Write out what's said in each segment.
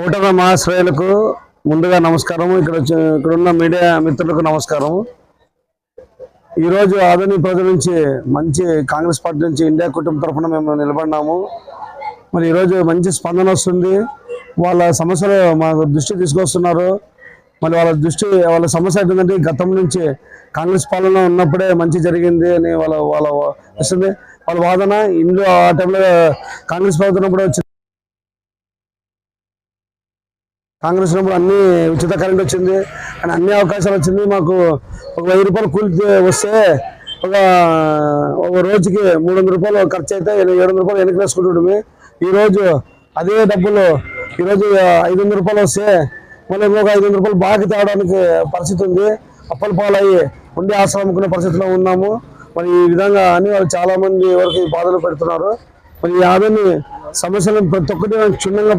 ఓటర్ల మహాశ్రయులకు ముందుగా నమస్కారం ఇక్కడ వచ్చి ఇక్కడ ఉన్న మీడియా మిత్రులకు నమస్కారం ఈరోజు ఆధునిక ప్రజల నుంచి మంచి కాంగ్రెస్ పార్టీ నుంచి ఇండియా కుటుంబ తరఫున మేము నిలబడినాము. మరి ఈరోజు మంచి స్పందన వస్తుంది. వాళ్ళ సమస్యలు మాకు దృష్టి తీసుకొస్తున్నారు. మరి వాళ్ళ దృష్టి వాళ్ళ సమస్య ఏంటంటే గతం నుంచి కాంగ్రెస్ పాలన ఉన్నప్పుడే మంచి జరిగింది అని వాళ్ళ వాళ్ళ వస్తుంది. వాళ్ళ వాదన ఇందులో ఆ టైంలో కాంగ్రెస్ ప్రభుత్వం కూడా వచ్చిన కాంగ్రెస్ ఉన్నప్పుడు అన్ని ఉచిత కరెంట్ వచ్చింది అని అన్ని అవకాశాలు వచ్చింది. మాకు ఒక వెయ్యి రూపాయలు కూలి వస్తే ఒక ఒక రోజుకి మూడు వందల రూపాయలు ఖర్చు అయితే ఏడు వందల రూపాయలు వెనక్కి వేసుకుంటుండే. ఈరోజు అదే డబ్బులు ఈరోజు ఐదు వందల రూపాయలు వస్తే మళ్ళీ ఇంకొక ఐదు వందల రూపాయలు బాగా తేవడానికి పరిస్థితి ఉంది. అప్పల పాలయ్యి ఉండి ఆశ్రమం పరిస్థితిలో ఉన్నాము. మరి ఈ విధంగా అని వాళ్ళు చాలామంది వరకు ఈ బాధలు పెడుతున్నారు. మరి ఈ ఆదాన్ని సమస్యలను ప్రతి ఒక్కటి క్షుణ్ణంగా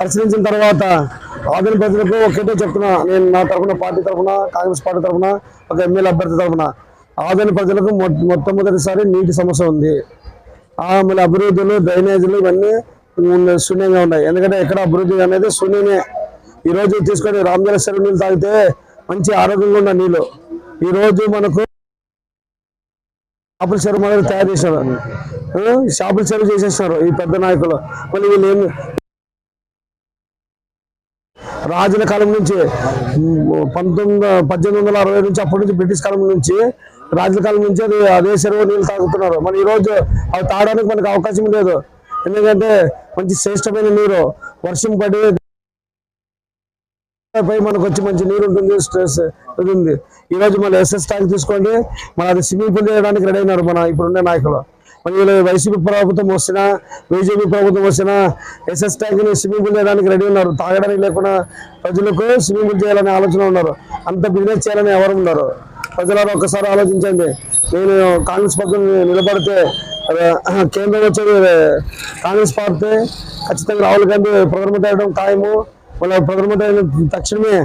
పరిశీలించిన తర్వాత ఆదిన ప్రజలకు ఒకటే చెప్తున్నా. నేను నా తరఫున పార్టీ తరఫున కాంగ్రెస్ పార్టీ తరఫున ఒక ఎమ్మెల్యే అభ్యర్థి తరఫున ఆదిన ప్రజలకు మొ- మొట్టమొదటిసారి నీటి సమస్య ఉంది. మళ్ళీ అభివృద్ధులు డ్రైనేజీలు ఇవన్నీ శూన్యంగా ఉన్నాయి. ఎందుకంటే ఎక్కడ అభివృద్ధి అనేది శూన్యమే. ఈరోజు తీసుకొని రామజల చెరువు నీళ్ళు తాగితే మంచి ఆరోగ్యంగా ఉన్న నీళ్ళు. ఈరోజు మనకు షాపుల చెరువు మొదలు తయారు చేశారు. షాపుల చెరువు చేసేస్తున్నారు ఈ పెద్ద నాయకులు. మళ్ళీ వీళ్ళు ఏం రాజుల కాలం నుంచి పంతొమ్మిది పద్దెనిమిది వందల అరవై నుంచి అప్పటి నుంచి బ్రిటిష్ కాలం నుంచి రాజుల కాలం నుంచి అది అదే చెరువు నీళ్ళు తాగుతున్నారు. మన ఈ రోజు అవి తాగడానికి మనకు అవకాశం లేదు. ఎందుకంటే మంచి శ్రేష్టమైన నీరు వర్షం పడి పై మనకు వచ్చి మంచి నీరు ఉంటుంది స్ట్రెస్ ఉంటుంది. ఉంది ఈ రోజు మన ఎస్ఎస్ ట్యాంక్ తీసుకోండి. మన అది స్విమ్మింగ్ పూల్ చేయడానికి రెడీ అయినారు మన ఇప్పుడున్న నాయకులు. మరి వైసీపీ ప్రభుత్వం వచ్చినా బీజేపీ ప్రభుత్వం వచ్చినా ఎస్ఎస్ ట్యాంక్ని స్విమ్మింగ్ పూల్ చేయడానికి రెడీ ఉన్నారు. తాగడానికి లేకుండా ప్రజలకు స్విమ్మింగ్ పూల్ చేయాలనే ఆలోచన ఉన్నారు. అంత బిజినెస్ చేయాలని ఎవరు ఉన్నారు? ప్రజలను ఒక్కసారి ఆలోచించండి. నేను కాంగ్రెస్ పక్కన నిలబడితే కేంద్రం వచ్చేది కాంగ్రెస్ పార్టీ ఖచ్చితంగా రాహుల్ గాంధీ ప్రధానమంత్రి అవడం ఖాయము. వాళ్ళ ప్రధానమంత్రి తక్షణమే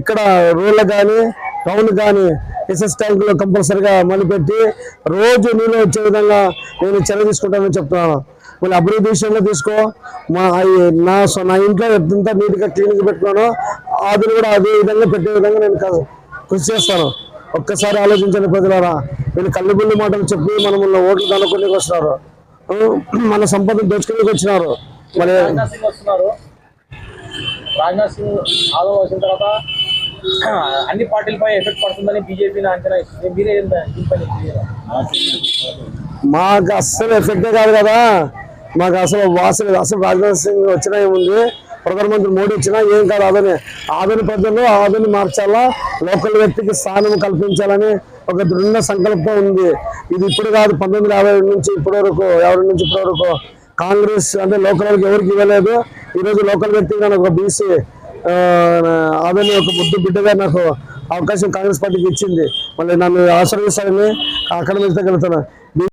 ఇక్కడ రోడ్లు కానీ టౌన్ కానీ ఎస్ఎస్ ట్యాంకులో కంపల్సరిగా పెట్టి రోజు నీళ్ళు వచ్చే విధంగా నేను చర్య తీసుకుంటానని చెప్తున్నాను. మళ్ళీ అభివృద్ధి విషయంలో తీసుకో. మా నా నా ఇంట్లో ఎంత నీట్గా క్లీన్గా పెట్టుకున్నానో అది కూడా అదే విధంగా పెట్టే విధంగా నేను కృషి చేస్తాను. ఒక్కసారి ఆలోచించండి ప్రజలారా. వీళ్ళు కళ్ళుబుల్లి మాటలు చెప్పి మనల్ని ఓట్లు కనుక్కొని వస్తున్నారు. మన సంపదను దోచుకుని వచ్చినారు. మరి రాజ్నాథ్ సింగ్ వస్తున్నారు వచ్చిన తర్వాత అన్ని పార్టీలపై ఎఫెక్ట్ పడుతుందని బీజేపీని అంచనా ఇస్తుంది మీరే దీనిపై మాకు అస్సలు ఎఫెక్టే కాదు కదా. మాకు అసలు వాసన అసలు రాజ్నాథ్ సింగ్ వచ్చినా ఏముంది? ప్రధానమంత్రి మోడీ వచ్చినా ఏం కాదు. ఆదని ఆదని ప్రజలు ఆదని మార్చాలా? లోకల్ వ్యక్తికి స్థానం కల్పించాలని ఒక దృఢ సంకల్పం ఉంది. ఇది ఇప్పుడు కాదు పంతొమ్మిది యాభై నుంచి ఇప్పటి వరకు నుంచి ఇప్పటి వరకు కాంగ్రెస్ అంటే లోకల్ ఎవరికి ఇవ్వలేదు. ఈరోజు లోకల్ వ్యక్తిగా నాకు ఒక బీసీ ఆదని ఒక ముద్దు బిడ్డగా నాకు అవకాశం కాంగ్రెస్ పార్టీకి ఇచ్చింది. మళ్ళీ నన్ను ఆశ్రయిస్తారని అక్కడ వెళ్తగలుగుతాను